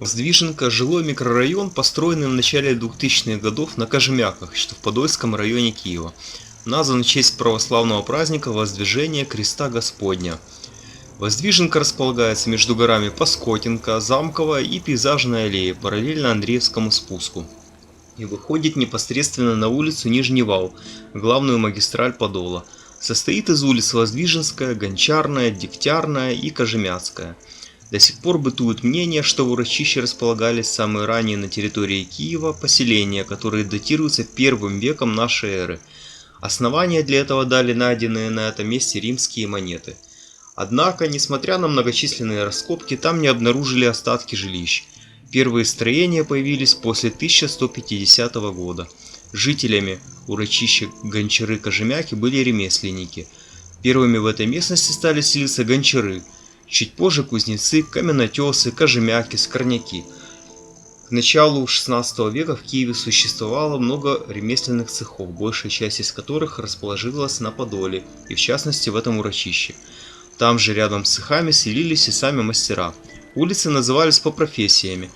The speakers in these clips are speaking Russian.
Воздвиженка – жилой микрорайон, построенный в начале 2000-х годов на Кожемяках, что в Подольском районе Киева. Назван в честь православного праздника Воздвижения Креста Господня. Воздвиженка располагается между горами Паскотинка, Замковая и Пейзажная аллея, параллельно Андреевскому спуску. И выходит непосредственно на улицу Нижний Вал, главную магистраль Подола. Состоит из улиц Воздвиженская, Гончарная, Дегтярная и Кожемяцкая – до сих пор бытует мнение, что в урочище располагались самые ранние на территории Киева поселения, которые датируются первым веком нашей эры. Основания для этого дали найденные на этом месте римские монеты. Однако, несмотря на многочисленные раскопки, там не обнаружили остатки жилищ. Первые строения появились после 1150 года. Жителями урочища Гончары-Кожемяки были ремесленники. Первыми в этой местности стали селиться гончары – Чуть позже кузнецы, каменотесы, кожемяки, скорняки. К началу XVI века в Киеве существовало много ремесленных цехов, большая часть из которых расположилась на Подоле, и в частности в этом урочище. Там же рядом с цехами селились и сами мастера. Улицы назывались по профессиями.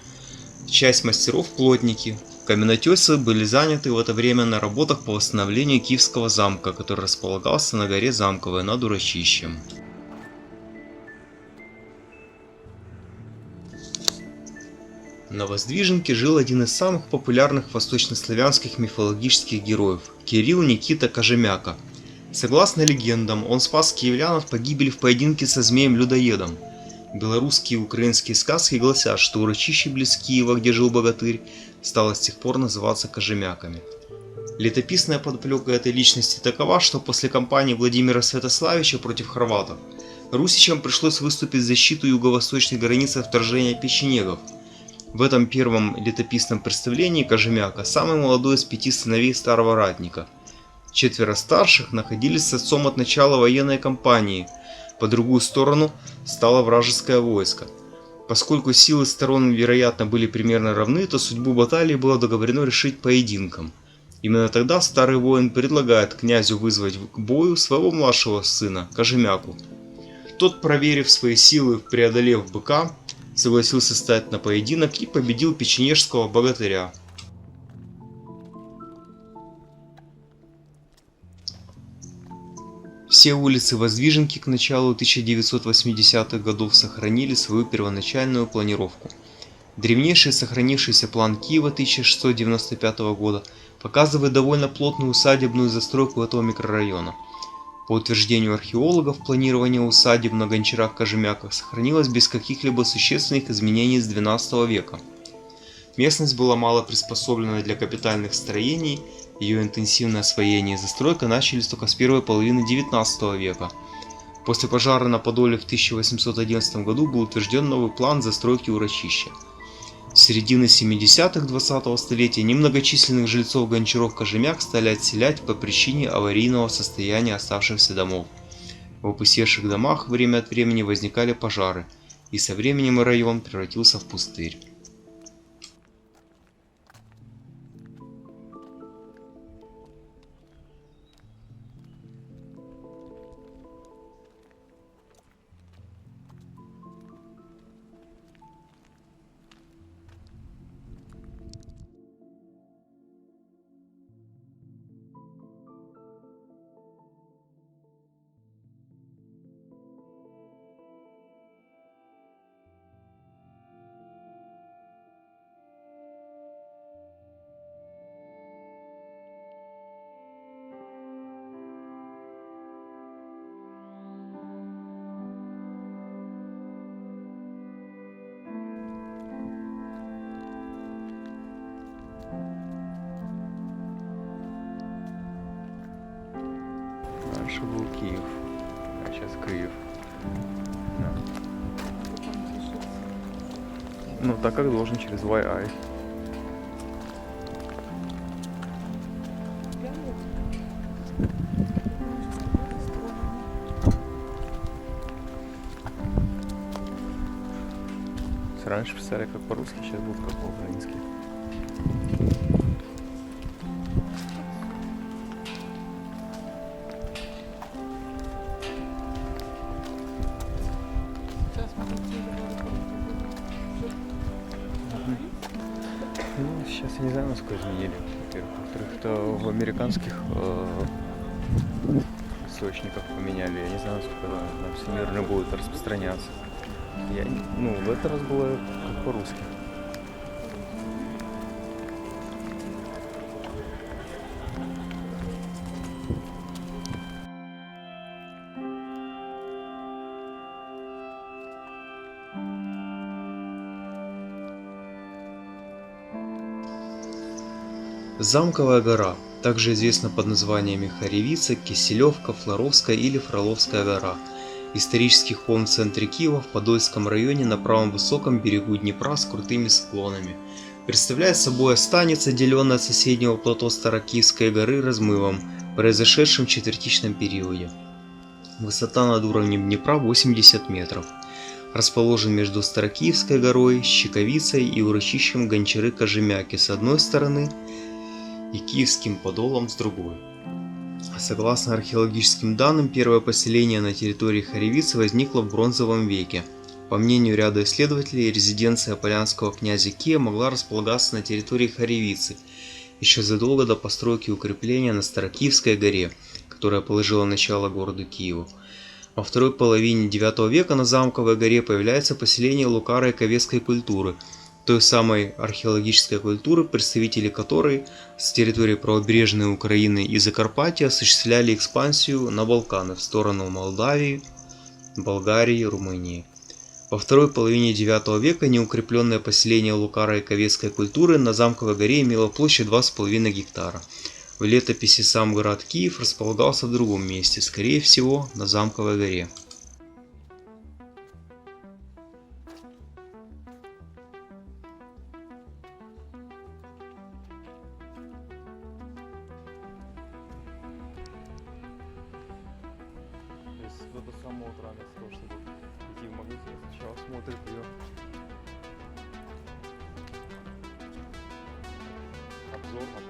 Часть мастеров – плотники. Каменотесы были заняты в это время на работах по восстановлению Киевского замка, который располагался на горе Замковой над урочищем. На Воздвиженке жил один из самых популярных восточнославянских мифологических героев – Кирилл Никита Кожемяка. Согласно легендам, он спас киевлян от погибели в поединке со змеем-людоедом. Белорусские и украинские сказки гласят, что урочище близ Киева, где жил богатырь, стало с тех пор называться Кожемяками. Летописная подоплека этой личности такова, что после кампании Владимира Святославича против хорватов русичам пришлось выступить в защиту юго-восточной границы вторжения печенегов – в этом первом летописном представлении Кожемяка самый молодой из пяти сыновей старого ратника. Четверо старших находились с отцом от начала военной кампании, по другую сторону стало вражеское войско. Поскольку силы сторон, вероятно, были примерно равны, то судьбу баталии было договорено решить поединком. Именно тогда старый воин предлагает князю вызвать к бою своего младшего сына, Кожемяку. Тот, проверив свои силы, преодолев быка, согласился стать на поединок и победил печенежского богатыря. Все улицы Воздвиженки к началу 1980-х годов сохранили свою первоначальную планировку. Древнейший сохранившийся план Киева 1695 года показывает довольно плотную усадебную застройку этого микрорайона – по утверждению археологов, планирование усадеб на Гончарах-Кожемяках сохранилось без каких-либо существенных изменений с XII века. Местность была мало приспособлена для капитальных строений, ее интенсивное освоение и застройка начались только с первой половины XIX века. После пожара на Подоле в 1811 году был утвержден новый план застройки урочища. Середины 70-х 20-го столетия немногочисленных жильцов Гончаров-Кожемяк стали отселять по причине аварийного состояния оставшихся домов. В опустевших домах время от времени возникали пожары, и со временем район превратился в пустырь. Раньше был Киев, а сейчас Киев. Да. Ну, так как должен через YI. Раньше писали как по-русски, сейчас будут как по-украински. Сейчас я не знаю, насколько изменили. Во-вторых, это в американских э, источниках поменяли. Я не знаю, насколько это всемирно будет распространяться. Я, ну, в этот раз было как по-русски. Замковая гора, также известна под названиями Харевица, Киселевка, Флоровская или Фроловская гора. Исторический холм в центре Киева в Подольском районе на правом высоком берегу Днепра с крутыми склонами. Представляет собой станица, отделенная от соседнего плато Старокиевской горы размывом, произошедшим в четвертичном периоде. Высота над уровнем Днепра 80 метров. Расположен между Старокиевской горой, Щековицей и урочищем Гончары-Кожемяки с одной стороны и Киевским подолом с другой. Согласно археологическим данным, первое поселение на территории Харевицы возникло в бронзовом веке. По мнению ряда исследователей, резиденция полянского князя Кия могла располагаться на территории Харевицы еще задолго до постройки укрепления на Старокиевской горе, которая положила начало городу Киеву. Во второй половине IX века на Замковой горе появляется поселение Лукара и Ковецкой культуры, той самой археологической культуры, представители которой с территории правобережной Украины и Закарпатья осуществляли экспансию на Балканы в сторону Молдавии, Болгарии, Румынии. Во второй половине IX века неукрепленное поселение Лукара и Ковецкой культуры на Замковой горе имело площадь 2,5 гектара. В летописи сам город Киев располагался в другом месте, скорее всего, на Замковой горе. zor ama